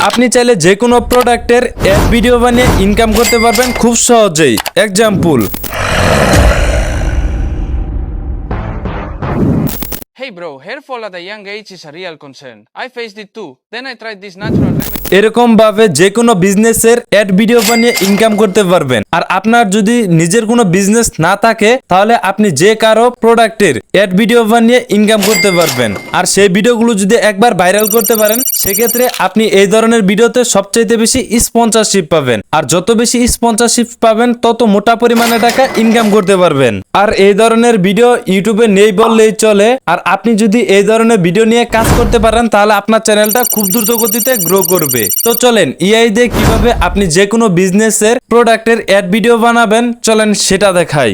আপনি চাইলে যে কোনো প্রোডাক্টের অ্যাড ভিডিও বানিয়ে ইনকাম করতে পারবেন খুব সহজেই example Hey bro, hair fall at a young age is a real concern. I faced it too. Then I tried this natural remedy. এরকম ভাবে যে কোনো বিজনেসের অ্যাড ভিডিও বানিয়ে ইনকাম করতে পারবেন আর আপনার যদি নিজের কোনো বিজনেস না থাকে তাহলে আপনি যে কারও প্রোডাক্টের অ্যাড ভিডিও বানিয়ে ইনকাম করতে পারবেন আর সেই ভিডিওগুলো যদি একবার ভাইরাল করতে পারেন সেক্ষেত্রে আপনি এই ধরনের ভিডিওতে সবচাইতে বেশি স্পন্সরশিপ পাবেন। আর যত বেশি স্পন্সরশিপ পাবেন, তত মোটা পরিমাণে টাকা ইনকাম করতে পারবেন। আর এই ধরনের ভিডিও ইউটিউবে নেই বললেই চলে। আর আপনি যদি এই ধরনের ভিডিও নিয়ে কাজ করতে পারেন, তাহলে আপনার চ্যানেলটা খুব দ্রুত গতিতে গ্রো করবে। তো চলেন ইআই দিয়ে কীভাবে আপনি যে কোনো বিজনেসের প্রোডাক্টের অ্যাড ভিডিও বানাবেন, চলেন সেটা দেখাই।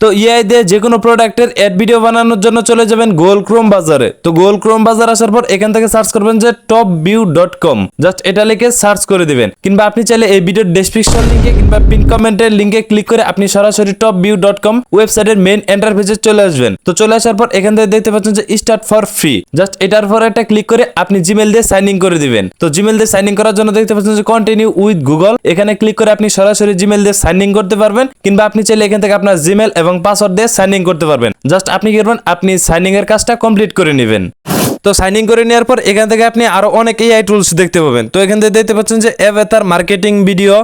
তো ইআই দিয়ে যে কোনো প্রোডাক্টের অ্যাড ভিডিও বানানোর জন্য চলে যাবেন গোল ক্রোম বাজারে তো গোল ক্রোম বাজার আসার পর এখান থেকে সার্চ করবেন যে top view dot com just এটা লিখে সার্চ করে দিবেন। কিংবা আপনি চাইলে এই ভিডিওর ডেসক্রিপশন লিঙ্কে কিংবা পিন কমেন্টের লিঙ্কে ক্লিক করে আপনি সরাসরি টপ ভিউ ডট কম ওয়েবসাইটের মেন এন্টারফেসে চলে আসবেন। তো চলে আসার পর এখান থেকে দেখতে পাচ্ছেন যে স্টার্ট ফর ফ্রি জাস্ট এটার পর একটা ক্লিক করে আপনি জিমেল দিয়ে সাইন ইন করে দিবেন। তো জিমেল দিয়ে সাইন ইন করার জন্য দেখতে পাচ্ছেন যে কন্টিনিউ উইথ গুগল এখানে ক্লিক করে আপনি সরাসরি জিমেল দিয়ে সাইন ইন করতে পারবেন। কিংবা আপনি চাইলে এখান থেকে আপনার জিমেল এবং পাসওয়ার্ড দিয়ে সাইন ইন করতে পারবেন। জাস্ট আপনি কি করবেন? আপনি সাইনিং এর কাজটা কমপ্লিট করে নেবেন। তো সাইন ইন করে নেওয়ার পর এখান থেকে আপনি আরও অনেক এআই টুলস দেখতে পাবেন। তো এখান থেকে দেখতে পাচ্ছেন যে অ্যাভেথার মার্কেটিং ভিডিও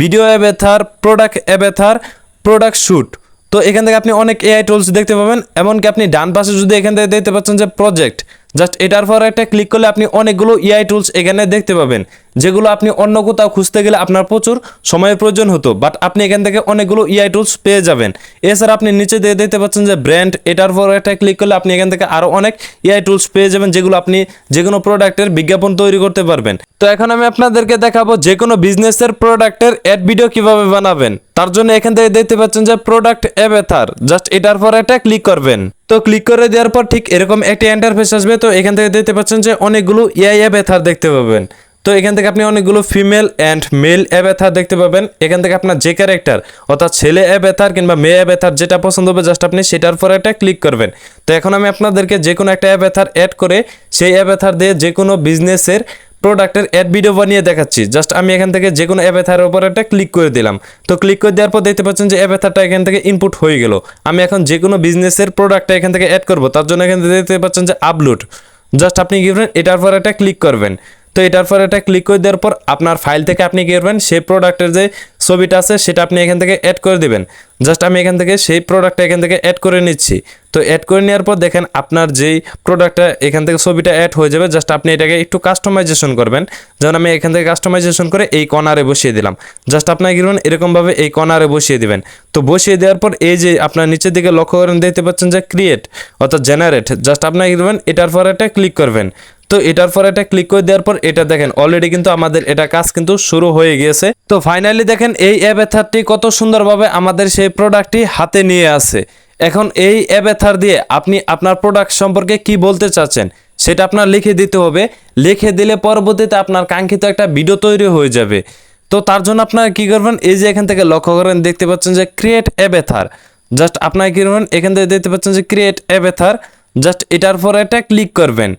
ভিডিও অ্যাভেথার প্রোডাক্ট অ্যাভেথার প্রোডাক্ট শুট তো এখান থেকে আপনি অনেক এআই টুলস দেখতে পাবেন। এমনকি আপনি ডান পাশে যদি এখান থেকে দেখতে পাচ্ছেন যে প্রজেক্ট জাস্ট এটার পর একটা ক্লিক করলে আপনি অনেকগুলো এআই টুলস এখানে দেখতে পাবেন। যেগুলো আপনি অন্য কোথাও খুঁজতে গেলে আপনার প্রচুর সময়ের প্রয়োজন হতো বাট আপনি এখান থেকে অনেকগুলো এআই টুলস পেয়ে যাবেন। এছাড়া আপনি নিচে দিয়ে দেখতে পাচ্ছেন যে ব্র্যান্ড এটার পর একটা ক্লিক করলে আপনি এখান থেকে আরও অনেক এআই টুলস পেয়ে যাবেন, যেগুলো আপনি যে কোনো প্রোডাক্টের বিজ্ঞাপন তৈরি করতে পারবেন। তো এখন আমি আপনাদেরকে দেখাবো যে কোনো বিজনেসের প্রোডাক্টের অ্যাড ভিডিও কীভাবে বানাবেন। তার জন্য এখান থেকে দেখতে পাচ্ছেন যে প্রোডাক্ট অ্যাভেথার জাস্ট এটার পর একটা ক্লিক করবেন। তো ক্লিক করে দেওয়ার পর ঠিক এরকম একটি ইন্টারফেস আসবে, তো এখান থেকে দেখতে পাচ্ছেন যে অনেকগুলো এআই অ্যাভেথার দেখতে পাবেন। তো এখান থেকে আপনি অনেকগুলো ফিমেল অ্যান্ড মেল অ্যাভেথার দেখতে পাবেন। এখান থেকে আপনার যে ক্যারেক্টার অর্থাৎ ছেলে অ্যাভেথার কিংবা মেয়ে অ্যাভেথার যেটা পছন্দ হবে জাস্ট আপনি সেটার পর একটা ক্লিক করবেন। তো এখন আমি আপনাদেরকে যে কোনো একটা অ্যাভেথার অ্যাড করে, সেই অ্যাভেথার দিয়ে যে কোনো বিজনেসের প্রোডাক্টের অ্যাড ভিডিও বানিয়ে দেখাচ্ছি। জাস্ট আমি এখান থেকে যে কোনো অ্যাভেথারের উপর একটা ক্লিক করে দিলাম। তো ক্লিক করে দেওয়ার পর দেখতে পাচ্ছেন যে অ্যাভেথারটা এখান থেকে ইনপুট হয়ে গেল। আমি এখন যে কোনো বিজনেসের প্রোডাক্টটা এখান থেকে অ্যাড করব, তার জন্য এখান থেকে দেখতে পাচ্ছেন যে আপলোড জাস্ট আপনি কি করবেন এটার পর একটা ক্লিক করবেন। তো এটার পর এটা ক্লিক করে দেওয়ার পর আপনার ফাইল থেকে আপনি কি করবেন? সেই প্রোডাক্টের যে ছবিটা আছে, সেটা আপনি এখান থেকে অ্যাড করে দিবেন। জাস্ট আমি এখান থেকে সেই প্রোডাক্টটা এখান থেকে অ্যাড করে নিচ্ছি। তো অ্যাড করে নেওয়ার পর দেখেন আপনার যেই প্রোডাক্টটা এখান থেকে ছবিটা অ্যাড হয়ে যাবে জাস্ট আপনি এটাকে একটু কাস্টমাইজেশন করবেন। যেমন আমি এখান থেকে কাস্টমাইজেশন করে এই কর্নারে বসিয়ে দিলাম। জাস্ট আপনার করবেন? এরকমভাবে এই কর্নারে বসিয়ে দিবেন। তো বসিয়ে দেওয়ার পর এই যে আপনার নিচের দিকে লক্ষ্য করেন, দেখতে পাচ্ছেন যে ক্রিয়েট অর্থাৎ জেনারেট জাস্ট আপনার করবেন? এটার পর একটা ক্লিক করবেন। তো এটার পর এটা ক্লিক করে দেওয়ার পর এটা দেখেন অলরেডি কিন্তু আমাদের এটা কাজ কিন্তু শুরু হয়ে গিয়েছে। তো ফাইনালি দেখেন, এই অ্যাভেথারটি কত সুন্দরভাবে আমাদের সেই প্রোডাক্টটি হাতে নিয়ে আসে এখন এই অ্যাভেথার দিয়ে আপনি আপনার প্রোডাক্ট সম্পর্কে কি বলতে চাচ্ছেন, সেটা আপনার লিখে দিতে হবে। লিখে দিলে পরবর্তীতে আপনার কাঙ্ক্ষিত একটা ভিডিও তৈরি হয়ে যাবে। তো তার জন্য আপনারা কি করবেন, এই যে এখান থেকে লক্ষ্য করেন, দেখতে পাচ্ছেন যে ক্রিয়েট অ্যাভেথার জাস্ট আপনারা কি করবেন, এখান থেকে দেখতে পাচ্ছেন যে ক্রিয়েট অ্যাভেথার জাস্ট এটার পর একটা ক্লিক করবেন।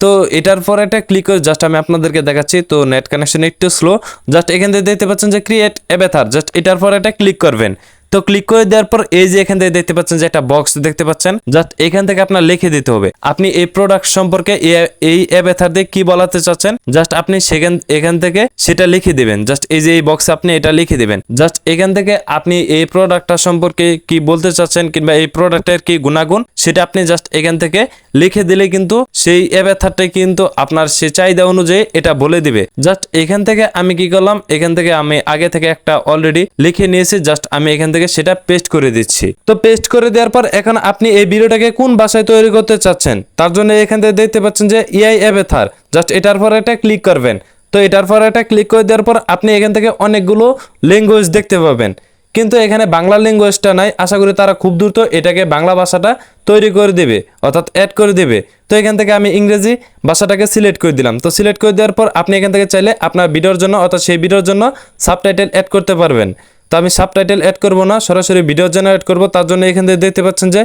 তো এটার পর একটা ক্লিক করে জাস্ট আমি আপনাদেরকে দেখাচ্ছি, তো নেট কানেকশন একটু স্লো জাস্ট এখান থেকে দেখতে পাচ্ছেন যে ক্রিয়েট অ্যাভেথার জাস্ট এটার পর একটা ক্লিক করবেন। তো ক্লিক করে দেওয়ার পর এই যে এখান থেকে দেখতে পাচ্ছেন যে একটা বক্স দেখতে পাচ্ছেন জাস্ট এখান থেকে আপনার লিখে দিতে হবে। আপনি এই প্রোডাক্ট সম্পর্কে এ- এই অ্যাভেথার দিয়ে কি বলাতে চাচ্ছেন জাস্ট আপনি সেখান, এখান থেকে সেটা লিখে দিবেন। জাস্ট এই যে এই বক্সে আপনি এটা লিখে দিবেন। জাস্ট এখান থেকে আপনি এই প্রোডাক্টটা সম্পর্কে কি বলতে চাচ্ছেন, কিংবা এই প্রোডাক্টের কি গুণাগুণ সেটা আপনি জাস্ট এখান থেকে লিখে দিলে কিন্তু সেই অ্যাভেথারটাই কিন্তু আপনার সে চাহিদা অনুযায়ী এটা বলে দিবে। জাস্ট এখান থেকে আমি কি করলাম? এখান থেকে আমি আগে থেকে একটা অলরেডি লিখে নিয়েছি জাস্ট আমি এখান থেকে সেটা পেস্ট করে দিচ্ছি। তো পেস্ট করে দেওয়ার পর এখন আপনি এই ভিডিওটাকে কোন ভাষায় তৈরি করতে চাচ্ছেন? তার জন্য এখান থেকে দেখতে পাচ্ছেন যে ইআই অ্যাভেথার জাস্ট এটার পর এটা ক্লিক করবেন। তো এটার পর এটা ক্লিক করে দেওয়ার পর আপনি এখান থেকে অনেকগুলো ল্যাঙ্গুয়েজ দেখতে পাবেন। কিন্তু এখানে বাংলা ল্যাঙ্গুয়েজটা নাই। আশা করি তারা খুব দ্রুত এটাকে বাংলা ভাষাটা তৈরি করে দেবে, অর্থাৎ অ্যাড করে দেবে। তো এখান থেকে আমি ইংরেজি ভাষাটাকে সিলেক্ট করে দিলাম। তো সিলেক্ট করে দেওয়ার পর আপনি এখান থেকে চাইলে আপনার ভিডিওর জন্য, অর্থাৎ সেই ভিডিওর জন্য সাবটাইটেল অ্যাড করতে পারবেন। তো আমি সাবটাইটেল অ্যাড করব না, সরাসরি ভিডিও জেনারেট করব। তার জন্য এখান থেকে দেখতে পাচ্ছেন যে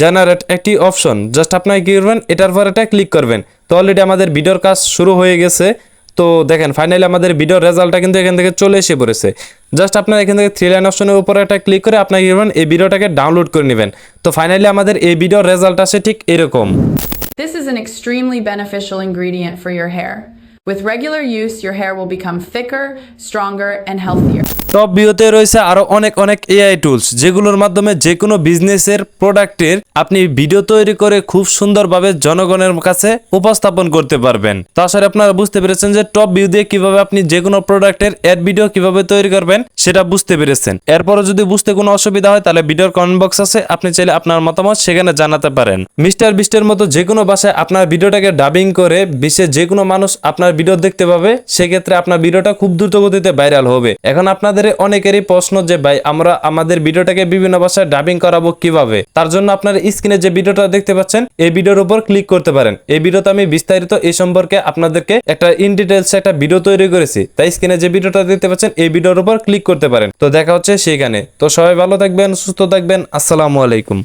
জেনারেট একটি অপশন জাস্ট আপনার কী করবেন, এটার পর এটা ক্লিক করবেন। তো অলরেডি আমাদের ভিডিওর কাজ শুরু হয়ে গেছে। তো দেখেন ফাইনালি আমাদের ভিডিওর রেজাল্টটা কিন্তু এখান থেকে চলে এসে পড়েছে জাস্ট আপনার এখান থেকে থ্রি লাইন অপশনের উপরে একটা ক্লিক করে আপনার এই ভিডিওটাকে ডাউনলোড করে নেবেন তো ফাইনালি আমাদের এই ভিডিওর রেজাল্ট আসে ঠিক এরকম This is an extremely beneficial ingredient for your hair. With regular use, your hair will become thicker, stronger, and healthier. Top ভিউতে রয়েছে আরও অনেক অনেক এআই টুলস যেগুলোর মাধ্যমে যে কোনো বিজনেসের প্রোডাক্টের আপনি ভিডিও তৈরি করে খুব সুন্দরভাবে জনগণের কাছে উপস্থাপন করতে পারবেন। তো আসলে আপনারা বুঝতে পেরেছেন যে টপ ভিউ দিয়ে কীভাবে আপনি যে কোনো প্রোডাক্টের অ্যাড ভিডিও কীভাবে তৈরি করবেন, সেটা বুঝতে পেরেছেন। এরপরে যদি বুঝতে কোনো অসুবিধা হয়, তাহলে ভিডিওর কমেন্ট বক্স আছে, আপনি চাইলে আপনার মতামত সেখানে জানাতে পারেন। মিস্টার বিস্টের মতো যে কোনো ভাষায় আপনার ভিডিওটাকে ডাবিং করে বিশ্বের যে কোনো মানুষ আপনার ভিডিও দেখতে পাবে, সেক্ষেত্রে আপনার ভিডিওটা খুব দ্রুত গতিতে ভাইরাল হবে। এখন আপনাদের অনেকেরই প্রশ্ন যে, ভাই, আমরা আমাদের ভিডিওটাকে বিভিন্ন ভাষায় ডাবিং করাবো কীভাবে? তার জন্য আপনার স্ক্রিনে যে ভিডিওটা দেখতে পাচ্ছেন, এই ভিডিওর উপর ক্লিক করতে পারেন। এই ভিডিওতে আমি বিস্তারিত এই সম্পর্কে আপনাদেরকে একটা ইন ডিটেলস একটা ভিডিও তৈরি করেছি। তাই স্ক্রিনে যে ভিডিওটা দেখতে পাচ্ছেন, এই ভিডিওর উপর ক্লিক করতে পারেন। তো দেখা হচ্ছে সেইখানে। তো সবাই ভালো থাকবেন, সুস্থ থাকবেন। আসসালামু আলাইকুম।